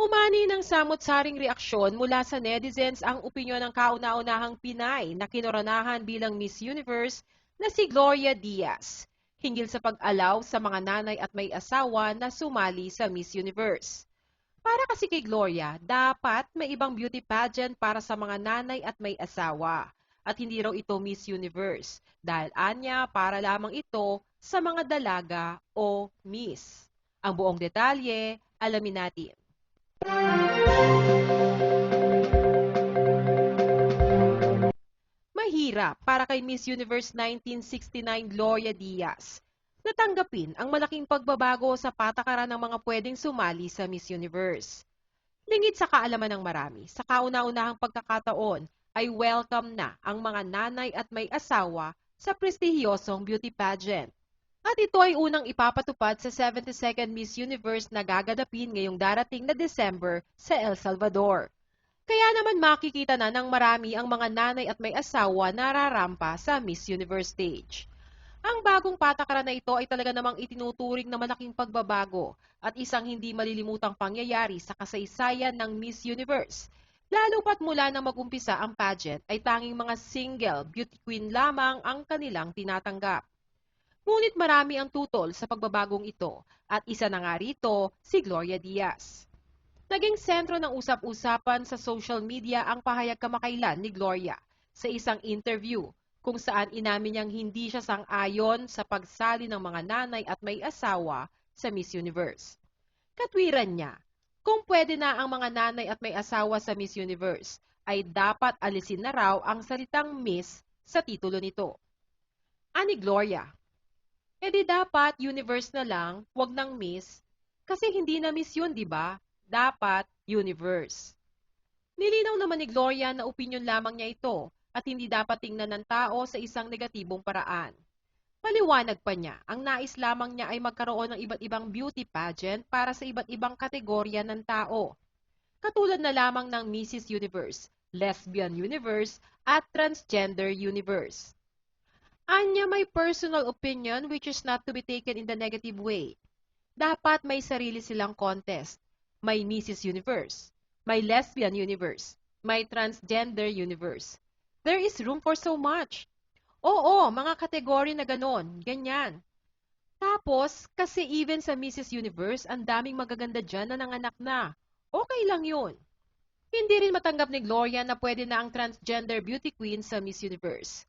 Umani ng samot-saring reaksyon mula sa netizens ang opinyon ng kauna-unahang Pinay na kinoranahan bilang Miss Universe na si Gloria Diaz, hinggil sa pag-alaw sa mga nanay at may asawa na sumali sa Miss Universe. Para kasi kay Gloria, dapat may ibang beauty pageant para sa mga nanay at may asawa. At hindi raw ito Miss Universe dahil anya para lamang ito sa mga dalaga o Miss. Ang buong detalye, alamin natin. Mahirap para kay Miss Universe 1969 Gloria Diaz. Natanggapin ang malaking pagbabago sa patakaran ng mga pwedeng sumali sa Miss Universe. Lingid sa kaalaman ng marami, sa kauna-unahang pagkakataon ay welcome na ang mga nanay at may asawa sa prestihiyosong beauty pageant. At ito ay unang ipapatupad sa 72nd Miss Universe na gaganapin ngayong darating na December sa El Salvador. Kaya naman makikita na ng marami ang mga nanay at may asawa na rarampa sa Miss Universe stage. Ang bagong patakaran na ito ay talaga namang itinuturing na malaking pagbabago at isang hindi malilimutang pangyayari sa kasaysayan ng Miss Universe. Lalo pat mula nang magumpisa ang pageant ay tanging mga single beauty queen lamang ang kanilang tinatanggap. Ngunit marami ang tutol sa pagbabagong ito at isa na nga rito si Gloria Diaz. Naging sentro ng usap-usapan sa social media ang pahayag kamakailan ni Gloria sa isang interview kung saan inamin niyang hindi siya sang-ayon sa pagsali ng mga nanay at may asawa sa Miss Universe. Katwiran niya, kung pwede na ang mga nanay at may asawa sa Miss Universe, ay dapat alisin na raw ang salitang Miss sa titulo nito. Ani Gloria, edi dapat universe na lang, wag ng Miss, kasi hindi na Miss yun, di ba? dapat universe. Nilinaw naman ni Gloria na opinion lamang niya ito at hindi dapat tingnan ng tao sa isang negatibong paraan. Paliwanag pa niya, ang nais lamang niya ay magkaroon ng iba't ibang beauty pageant para sa iba't ibang kategorya ng tao. Katulad na lamang ng Mrs. Universe, Lesbian Universe, at Transgender Universe. Anya may personal opinion which is not to be taken in the negative way. Dapat may sarili silang contest may Mrs. Universe, may Lesbian Universe, may Transgender Universe. There is room for so much. Oo, mga kategory na ganon, ganyan. Tapos, kasi even sa Mrs. Universe, ang daming magaganda dyan na nanganak na. Okay lang yun. Hindi rin matanggap ni Gloria na pwede na ang transgender beauty queen sa Miss Universe.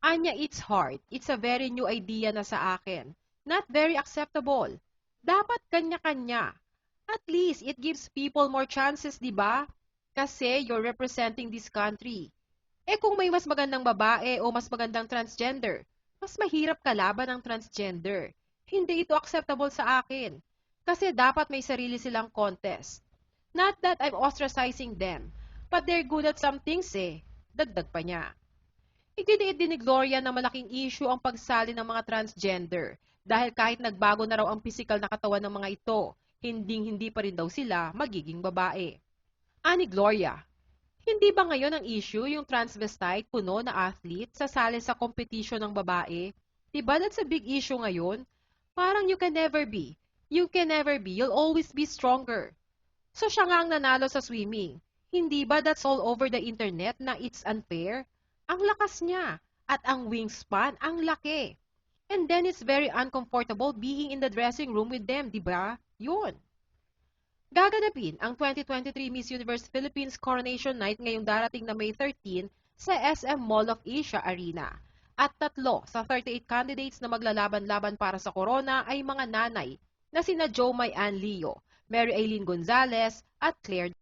Anya, it's hard. It's a very new idea na sa akin. Not very acceptable. Dapat kanya-kanya. At least, it gives people more chances, di ba? Kasi you're representing this country. Eh kung may mas magandang babae o mas magandang transgender, mas mahirap kalaban ng transgender. Hindi ito acceptable sa akin. Kasi dapat may sarili silang contest. Not that I'm ostracizing them, but they're good at some things eh. Dagdag pa niya. Iginiit din ni Gloria na malaking issue ang pagsali ng mga transgender dahil kahit nagbago na raw ang physical na katawan ng mga ito, hinding-hindi pa rin daw sila magiging babae. Ani Gloria, hindi ba ngayon ang issue yung transvestite puno na athlete sasali sa competition ng babae? Diba that's a big issue ngayon? Parang you can never be. You can never be. You'll always be stronger. So siya nga ang nanalo sa swimming. Hindi ba that's all over the internet na it's unfair? Ang lakas niya at ang wingspan ang laki. And then it's very uncomfortable being in the dressing room with them, di ba? Yun. Gaganapin ang 2023 Miss Universe Philippines Coronation Night ngayong darating na May 13 sa SM Mall of Asia Arena. At tatlo sa 38 candidates na maglalaban-laban para sa corona ay mga nanay na sina Jo May Ann Leo, Mary Aileen Gonzalez at Claire